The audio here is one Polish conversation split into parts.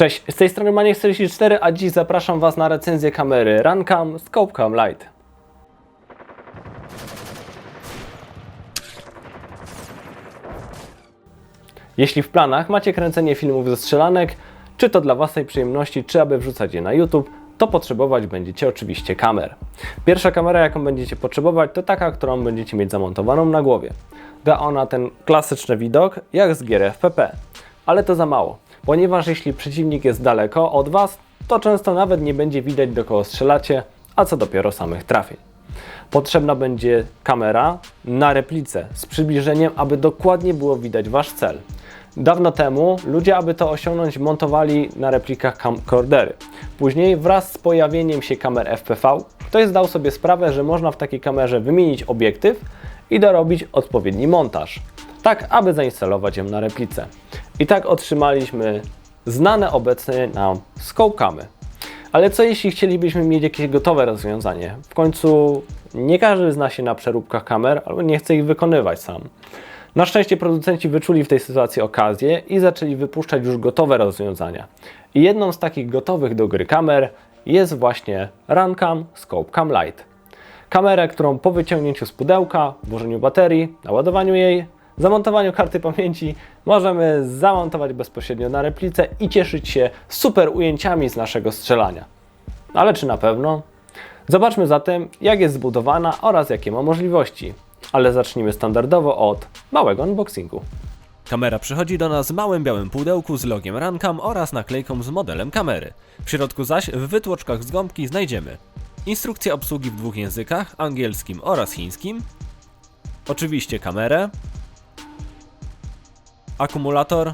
Cześć, z tej strony Maniek44, a dziś zapraszam Was na recenzję kamery Runcam Scopecam Lite. Jeśli w planach macie kręcenie filmów ze strzelanek, czy to dla własnej przyjemności, czy aby wrzucać je na YouTube, to potrzebować będziecie oczywiście kamer. Pierwsza kamera, jaką będziecie potrzebować, to taka, którą będziecie mieć zamontowaną na głowie. Da ona ten klasyczny widok, jak z gier FPP. Ale to za mało, ponieważ jeśli przeciwnik jest daleko od Was, to często nawet nie będzie widać do kogo strzelacie, a co dopiero samych trafień. Potrzebna będzie kamera na replicę z przybliżeniem, aby dokładnie było widać Wasz cel. Dawno temu ludzie, aby to osiągnąć, montowali na replikach camcordery. Później, wraz z pojawieniem się kamer FPV, ktoś zdał sobie sprawę, że można w takiej kamerze wymienić obiektyw i dorobić odpowiedni montaż, tak aby zainstalować ją na replice. I tak otrzymaliśmy znane obecnie nam scopecamy. Ale co jeśli chcielibyśmy mieć jakieś gotowe rozwiązanie? W końcu nie każdy zna się na przeróbkach kamer albo nie chce ich wykonywać sam. Na szczęście producenci wyczuli w tej sytuacji okazję i zaczęli wypuszczać już gotowe rozwiązania. I jedną z takich gotowych do gry kamer jest właśnie Runcam Scopecam Lite. Kamerę, którą po wyciągnięciu z pudełka, włożeniu baterii, naładowaniu jej, zamontowaniu karty pamięci możemy zamontować bezpośrednio na replicę i cieszyć się super ujęciami z naszego strzelania. Ale czy na pewno? Zobaczmy zatem, jak jest zbudowana oraz jakie ma możliwości. Ale zacznijmy standardowo od małego unboxingu. Kamera przychodzi do nas w małym białym pudełku z logiem Rancam oraz naklejką z modelem kamery. W środku zaś w wytłoczkach z gąbki znajdziemy instrukcję obsługi w dwóch językach, angielskim oraz chińskim, oczywiście kamerę, akumulator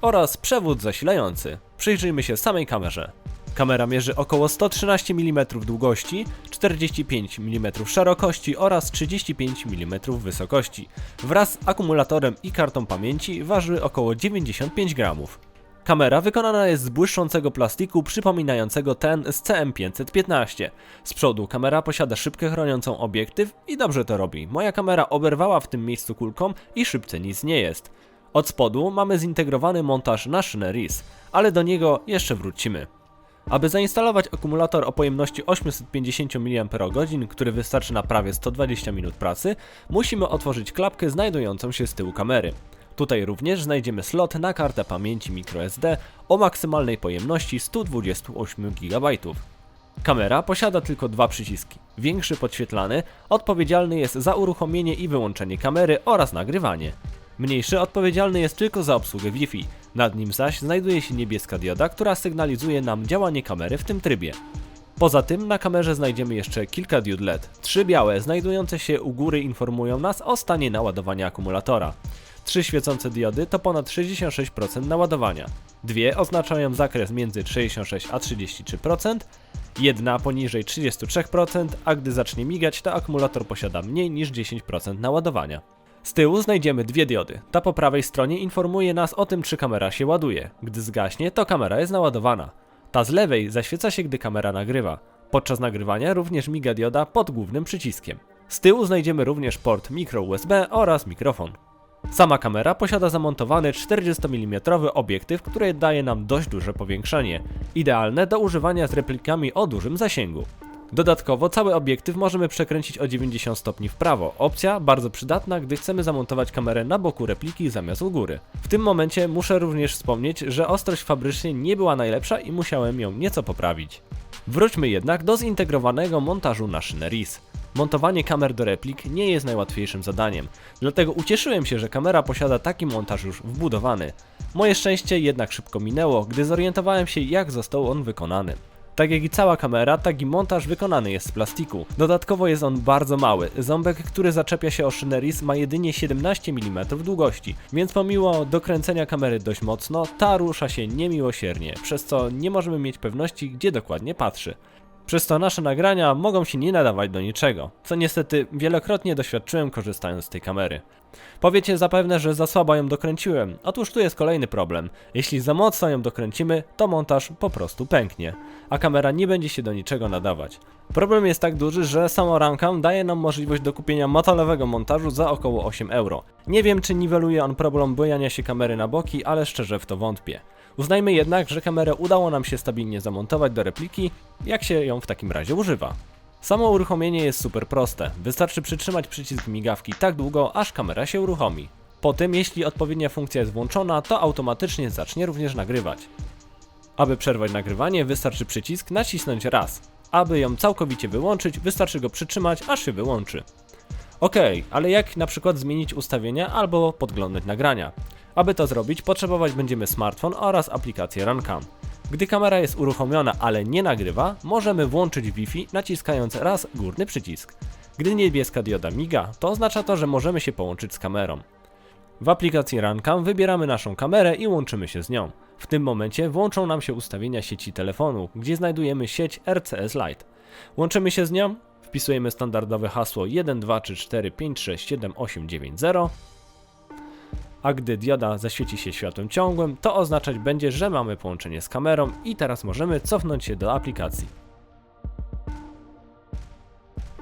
oraz przewód zasilający. Przyjrzyjmy się samej kamerze. Kamera mierzy około 113 mm długości, 45 mm szerokości oraz 35 mm wysokości. Wraz z akumulatorem i kartą pamięci waży około 95 gramów. Kamera wykonana jest z błyszczącego plastiku przypominającego ten z CM515. Z przodu kamera posiada szybkę chroniącą obiektyw i dobrze to robi. Moja kamera oberwała w tym miejscu kulką i szybce nic nie jest. Od spodu mamy zintegrowany montaż na szynę RIS, ale do niego jeszcze wrócimy. Aby zainstalować akumulator o pojemności 850 mAh, który wystarczy na prawie 120 minut pracy, musimy otworzyć klapkę znajdującą się z tyłu kamery. Tutaj również znajdziemy slot na kartę pamięci microSD o maksymalnej pojemności 128 GB. Kamera posiada tylko dwa przyciski. Większy podświetlany odpowiedzialny jest za uruchomienie i wyłączenie kamery oraz nagrywanie. Mniejszy odpowiedzialny jest tylko za obsługę Wi-Fi. Nad nim zaś znajduje się niebieska dioda, która sygnalizuje nam działanie kamery w tym trybie. Poza tym na kamerze znajdziemy jeszcze kilka diod LED. Trzy białe znajdujące się u góry informują nas o stanie naładowania akumulatora. Trzy świecące diody to ponad 66% naładowania. Dwie oznaczają zakres między 66 a 33%, jedna poniżej 33%, a gdy zacznie migać, to akumulator posiada mniej niż 10% naładowania. Z tyłu znajdziemy dwie diody. Ta po prawej stronie informuje nas o tym, czy kamera się ładuje. Gdy zgaśnie, to kamera jest naładowana. Ta z lewej zaświeca się, gdy kamera nagrywa. Podczas nagrywania również miga dioda pod głównym przyciskiem. Z tyłu znajdziemy również port micro USB oraz mikrofon. Sama kamera posiada zamontowany 40 mm obiektyw, który daje nam dość duże powiększenie, idealne do używania z replikami o dużym zasięgu. Dodatkowo cały obiektyw możemy przekręcić o 90 stopni w prawo, opcja bardzo przydatna, gdy chcemy zamontować kamerę na boku repliki zamiast u góry. W tym momencie muszę również wspomnieć, że ostrość fabrycznie nie była najlepsza i musiałem ją nieco poprawić. Wróćmy jednak do zintegrowanego montażu na szynę RIS. Montowanie kamer do replik nie jest najłatwiejszym zadaniem, dlatego ucieszyłem się, że kamera posiada taki montaż już wbudowany. Moje szczęście jednak szybko minęło, gdy zorientowałem się jak został on wykonany. Tak jak i cała kamera, tak i montaż wykonany jest z plastiku. Dodatkowo jest on bardzo mały. Ząbek, który zaczepia się o szynę RIS ma jedynie 17 mm długości, więc pomimo dokręcenia kamery dość mocno, ta rusza się niemiłosiernie, przez co nie możemy mieć pewności gdzie dokładnie patrzy. Przez to nasze nagrania mogą się nie nadawać do niczego, co niestety wielokrotnie doświadczyłem korzystając z tej kamery. Powiecie zapewne, że za słabo ją dokręciłem. Otóż tu jest kolejny problem. Jeśli za mocno ją dokręcimy, to montaż po prostu pęknie, a kamera nie będzie się do niczego nadawać. Problem jest tak duży, że samo Runcam daje nam możliwość dokupienia metalowego montażu za około 8 euro. Nie wiem, czy niweluje on problem bojania się kamery na boki, ale szczerze w to wątpię. Uznajmy jednak, że kamerę udało nam się stabilnie zamontować do repliki, jak się ją w takim razie używa. Samo uruchomienie jest super proste. Wystarczy przytrzymać przycisk migawki tak długo, aż kamera się uruchomi. Po tym, jeśli odpowiednia funkcja jest włączona, to automatycznie zacznie również nagrywać. Aby przerwać nagrywanie, wystarczy przycisk nacisnąć raz. Aby ją całkowicie wyłączyć, wystarczy go przytrzymać, aż się wyłączy. Ok, ale jak na przykład zmienić ustawienia albo podglądać nagrania? Aby to zrobić, potrzebować będziemy smartfon oraz aplikację Runcam. Gdy kamera jest uruchomiona, ale nie nagrywa, możemy włączyć Wi-Fi naciskając raz górny przycisk. Gdy niebieska dioda miga, to oznacza to, że możemy się połączyć z kamerą. W aplikacji Runcam wybieramy naszą kamerę i łączymy się z nią. W tym momencie włączą nam się ustawienia sieci telefonu, gdzie znajdujemy sieć RCS Lite. Łączymy się z nią, wpisujemy standardowe hasło 1234567890, a gdy dioda zaświeci się światłem ciągłym, to oznaczać będzie, że mamy połączenie z kamerą i teraz możemy cofnąć się do aplikacji.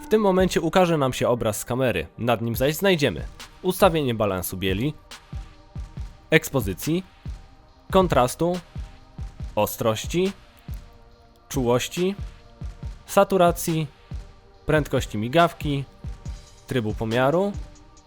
W tym momencie ukaże nam się obraz z kamery, nad nim zaś znajdziemy ustawienie balansu bieli, ekspozycji, kontrastu, ostrości, czułości, saturacji, prędkości migawki, trybu pomiaru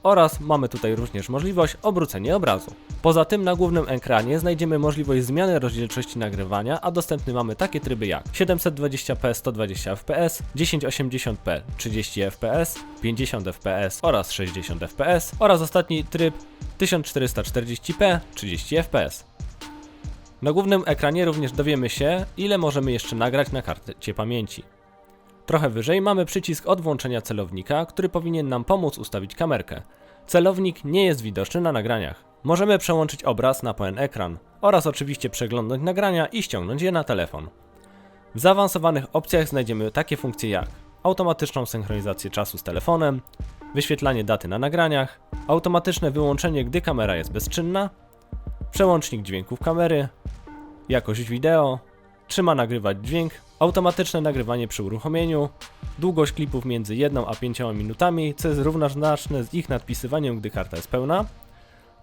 oraz mamy tutaj również możliwość obrócenia obrazu. Poza tym na głównym ekranie znajdziemy możliwość zmiany rozdzielczości nagrywania, a dostępny mamy takie tryby jak 720p 120 fps, 1080p 30 fps, 50 fps oraz 60 fps oraz ostatni tryb 1440p 30 fps. Na głównym ekranie również dowiemy się, ile możemy jeszcze nagrać na karcie pamięci. Trochę wyżej mamy przycisk od włączenia celownika, który powinien nam pomóc ustawić kamerkę. Celownik nie jest widoczny na nagraniach. Możemy przełączyć obraz na pełen ekran oraz oczywiście przeglądnąć nagrania i ściągnąć je na telefon. W zaawansowanych opcjach znajdziemy takie funkcje jak automatyczną synchronizację czasu z telefonem, wyświetlanie daty na nagraniach, automatyczne wyłączenie, gdy kamera jest bezczynna, przełącznik dźwięków kamery, jakość wideo, trzyma nagrywać dźwięk, automatyczne nagrywanie przy uruchomieniu, długość klipów między 1 a 5 minutami, co jest równoznaczne z ich nadpisywaniem, gdy karta jest pełna.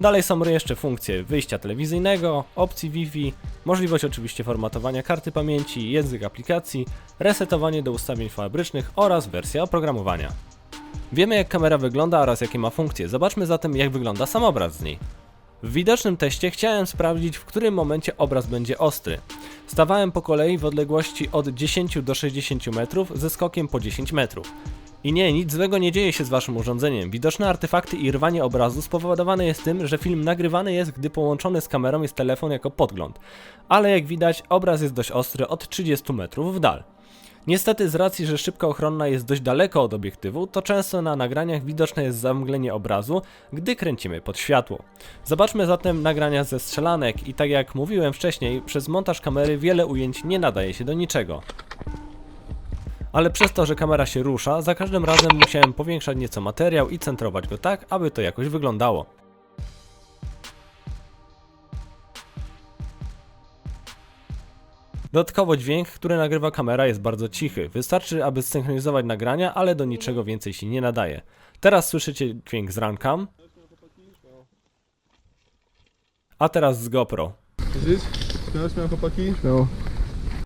Dalej są jeszcze funkcje wyjścia telewizyjnego, opcji Wi-Fi, możliwość oczywiście formatowania karty pamięci, język aplikacji, resetowanie do ustawień fabrycznych oraz wersja oprogramowania. Wiemy jak kamera wygląda oraz jakie ma funkcje, zobaczmy zatem jak wygląda sam obraz z niej. W widocznym teście chciałem sprawdzić, w którym momencie obraz będzie ostry. Stawałem po kolei w odległości od 10 do 60 metrów ze skokiem po 10 metrów. I nie, nic złego nie dzieje się z waszym urządzeniem. Widoczne artefakty i rwanie obrazu spowodowane jest tym, że film nagrywany jest, gdy połączony z kamerą jest telefon jako podgląd. Ale jak widać, obraz jest dość ostry od 30 metrów w dal. Niestety z racji, że szybka ochronna jest dość daleko od obiektywu, to często na nagraniach widoczne jest zamglenie obrazu, gdy kręcimy pod światło. Zobaczmy zatem nagrania ze strzelanek i tak jak mówiłem wcześniej, przez montaż kamery wiele ujęć nie nadaje się do niczego. Ale przez to, że kamera się rusza, za każdym razem musiałem powiększać nieco materiał i centrować go tak, aby to jakoś wyglądało. Dodatkowo dźwięk, który nagrywa kamera jest bardzo cichy. Wystarczy, aby zsynchronizować nagrania, ale do niczego więcej się nie nadaje. Teraz słyszycie dźwięk z Runcam. A teraz z GoPro. Żyć? Śmiało, śmiało chłopaki? No,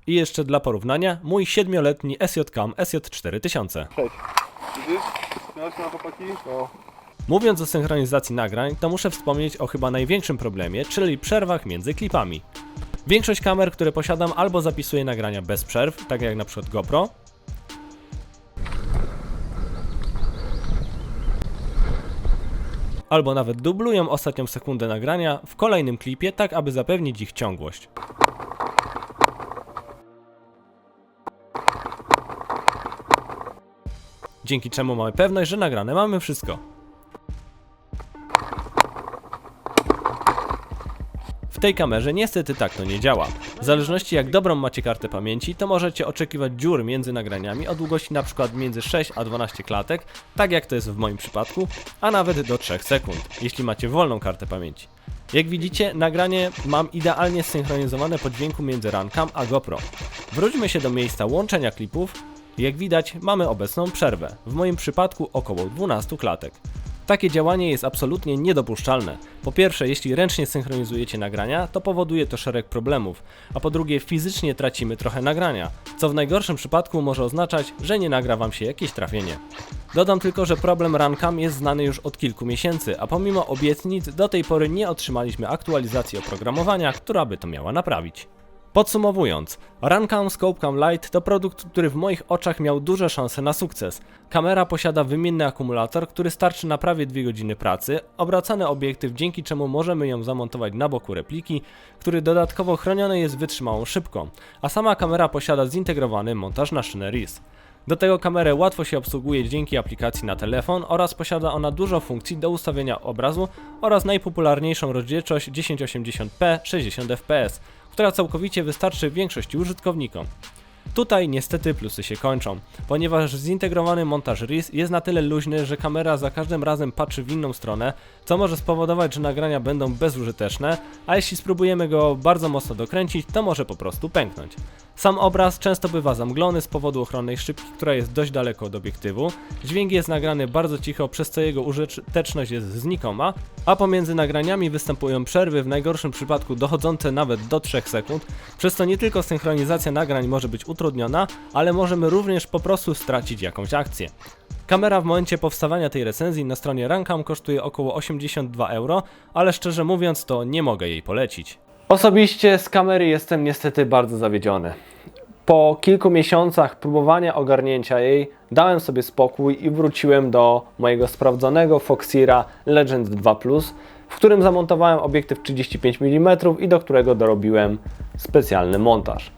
I jeszcze dla porównania, mój 7-letni SJ-Cam SJ4000. Żyć? Śmiało, śmiało chłopaki? No. Mówiąc o synchronizacji nagrań, to muszę wspomnieć o chyba największym problemie, czyli przerwach między klipami. Większość kamer, które posiadam, albo zapisuje nagrania bez przerw, tak jak na przykład GoPro, albo nawet dublują ostatnią sekundę nagrania w kolejnym klipie, tak aby zapewnić ich ciągłość. Dzięki czemu mamy pewność, że nagrane mamy wszystko. W tej kamerze niestety tak to nie działa. W zależności jak dobrą macie kartę pamięci, to możecie oczekiwać dziur między nagraniami o długości np. między 6 a 12 klatek, tak jak to jest w moim przypadku, a nawet do 3 sekund, jeśli macie wolną kartę pamięci. Jak widzicie, nagranie mam idealnie zsynchronizowane po dźwięku między Runcam a GoPro. Wróćmy się do miejsca łączenia klipów. Jak widać, mamy obecną przerwę, w moim przypadku około 12 klatek. Takie działanie jest absolutnie niedopuszczalne. Po pierwsze, jeśli ręcznie synchronizujecie nagrania, to powoduje to szereg problemów, a po drugie, fizycznie tracimy trochę nagrania, co w najgorszym przypadku może oznaczać, że nie nagra wam się jakieś trafienie. Dodam tylko, że problem Runcam jest znany już od kilku miesięcy, a pomimo obietnic do tej pory nie otrzymaliśmy aktualizacji oprogramowania, która by to miała naprawić. Podsumowując, Runcam Scopecam Lite to produkt, który w moich oczach miał duże szanse na sukces. Kamera posiada wymienny akumulator, który starczy na prawie 2 godziny pracy, obracany obiektyw, dzięki czemu możemy ją zamontować na boku repliki, który dodatkowo chroniony jest wytrzymałą szybką, a sama kamera posiada zintegrowany montaż na szynę RIS. Do tego kamerę łatwo się obsługuje dzięki aplikacji na telefon oraz posiada ona dużo funkcji do ustawienia obrazu oraz najpopularniejszą rozdzielczość 1080p 60 fps, która całkowicie wystarczy większości użytkownikom. Tutaj niestety plusy się kończą, ponieważ zintegrowany montaż RIS jest na tyle luźny, że kamera za każdym razem patrzy w inną stronę, co może spowodować, że nagrania będą bezużyteczne, a jeśli spróbujemy go bardzo mocno dokręcić, to może po prostu pęknąć. Sam obraz często bywa zamglony z powodu ochronnej szybki, która jest dość daleko od obiektywu. Dźwięk jest nagrany bardzo cicho, przez co jego użyteczność jest znikoma, a pomiędzy nagraniami występują przerwy, w najgorszym przypadku dochodzące nawet do 3 sekund, przez co nie tylko synchronizacja nagrań może być utrudniona, ale możemy również po prostu stracić jakąś akcję. Kamera w momencie powstawania tej recenzji na stronie Rankam kosztuje około 82 euro, ale szczerze mówiąc to nie mogę jej polecić. Osobiście z kamery jestem niestety bardzo zawiedziony. Po kilku miesiącach próbowania ogarnięcia jej dałem sobie spokój i wróciłem do mojego sprawdzonego Foxira Legend 2 Plus, w którym zamontowałem obiektyw 35 mm i do którego dorobiłem specjalny montaż.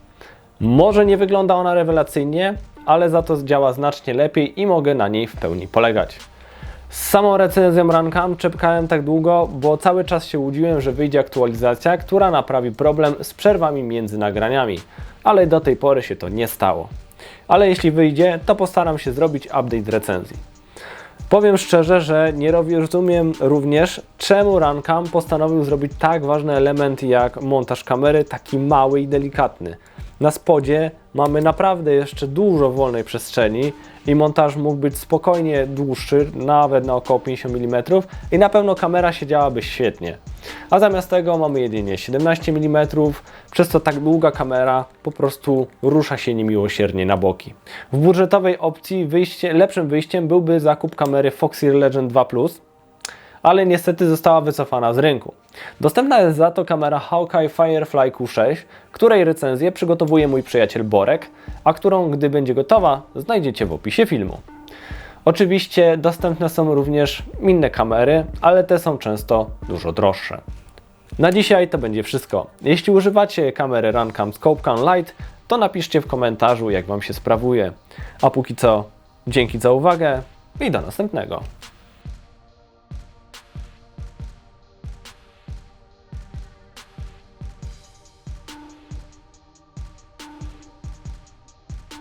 Może nie wygląda ona rewelacyjnie, ale za to działa znacznie lepiej i mogę na niej w pełni polegać. Z samą recenzją Runcam czekałem tak długo, bo cały czas się łudziłem, że wyjdzie aktualizacja, która naprawi problem z przerwami między nagraniami, ale do tej pory się to nie stało. Ale jeśli wyjdzie, to postaram się zrobić update recenzji. Powiem szczerze, że nie rozumiem również, czemu Runcam postanowił zrobić tak ważny element jak montaż kamery, taki mały i delikatny. Na spodzie mamy naprawdę jeszcze dużo wolnej przestrzeni i montaż mógł być spokojnie dłuższy, nawet na około 50 mm i na pewno kamera siedziałaby świetnie. A zamiast tego mamy jedynie 17 mm, przez co tak długa kamera po prostu rusza się niemiłosiernie na boki. W budżetowej opcji wyjście, lepszym wyjściem byłby zakup kamery Foxeer Legend 2 Plus, ale niestety została wycofana z rynku. Dostępna jest za to kamera Hawkeye Firefly Q6, której recenzję przygotowuje mój przyjaciel Borek, a którą, gdy będzie gotowa, znajdziecie w opisie filmu. Oczywiście dostępne są również inne kamery, ale te są często dużo droższe. Na dzisiaj to będzie wszystko. Jeśli używacie kamery Runcam Scopecam Lite, to napiszcie w komentarzu, jak Wam się sprawuje. A póki co, dzięki za uwagę i do następnego.